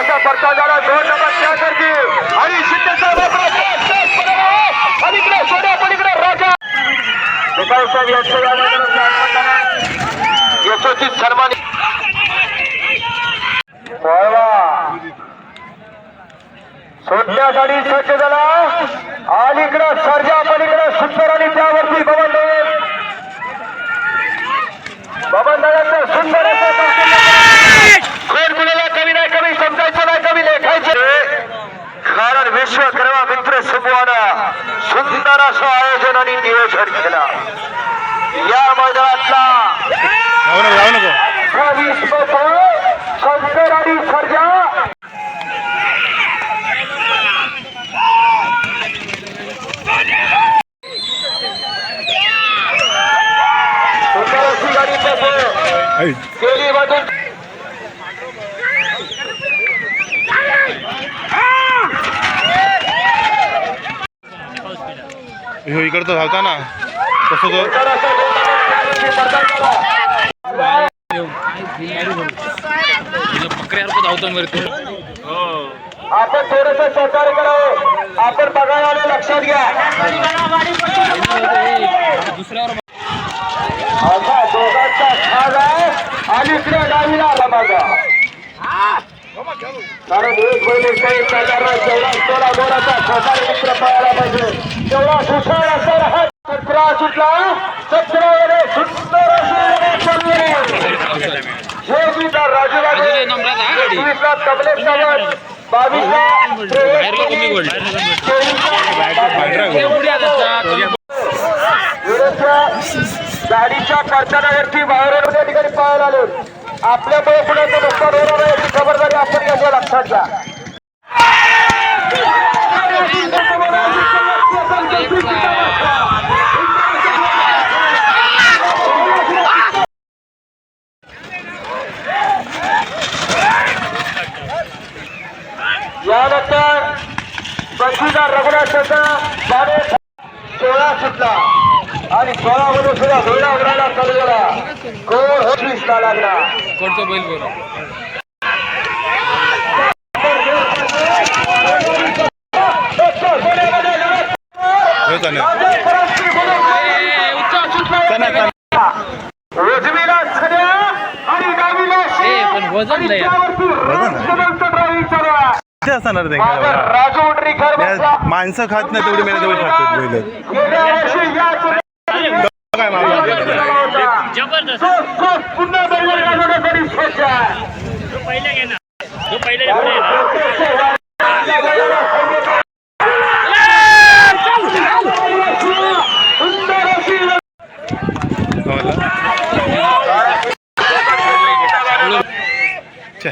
असा परचा झाला दोन नंबर त्यासाठी आणि शिंदे साहेब अलीकडे सोड्या पलीकडे राजा विकास यशोची सन्मान सोडण्यासाठी सज्ज झाला. अलीकडे सर्जा पलीकडे सुंदर आणि त्यावरती बबन बबन दादाचं सुंदर असं कौशल्य. कोण कुणाला कमी नाही कमी समजायचं नाही कमी लेखायचं कारण विश्वकर्मा मित्र समूहानं सुंदर असं आयोजन आणि नियोजन केलं या मैदानातला शंकर आणि सर्जा इकडचं धावता ना तसं तो आपण थोडस सहकार्य करावं आपण बघायला आलो लक्षात घ्या. दुसऱ्यावर असा दोघांचा खाज आहे आणि इकडे डावीला आला माझा कारण एक बैल काही सहकार्य जेवढा तेवढा दोराचा सहकारी मित्र पाहायला पाहिजे गाडी. बाहेरला विरोधच्या गाडीच्या कारखान्यावरती बाहेर त्या ठिकाणी पळायला आले. आपल्यामुळे तो नुकसान होणार आहे याची खबरदारी आपण घ्यायची लक्षात घ्या. यानंतर बंशीदार रघुनाथाचा बारे सोळा सुटला. आणि सोळा मध्ये सुद्धा धोळा उडायला चालू झाला. कोण होतीसला लागला. कोणचा बैल बोल? शेर. पण वजन आणि लय आहे. त्यावरती वजन आहे. राजस्थानचं ड्रायव्हिंग चालू किती असणार ते. माणसं खात नाही तेवढी मेहनत तेवढी खातात बैल. या चुकीत काय पहिले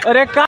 अरे काय?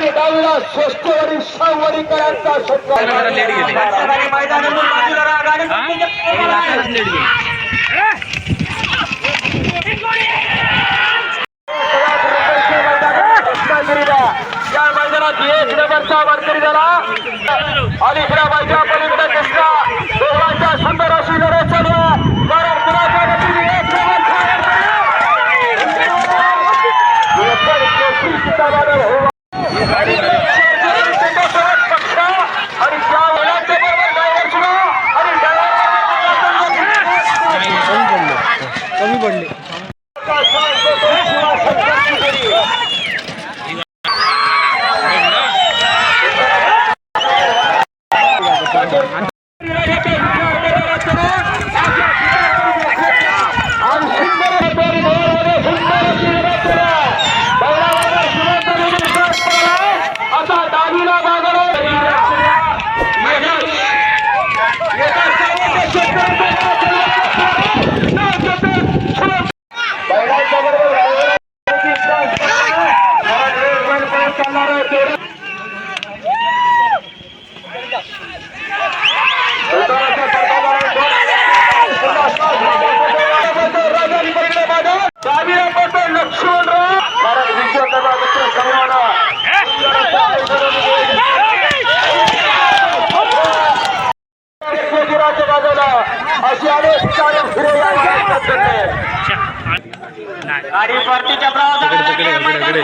आणि डावीला स्वस्तवरी सहावरीकरांचा शब्द. मैदानातून बाजूला राहा, गाडी गाडी परतीच्या प्रवासाला इकडे, इकडे,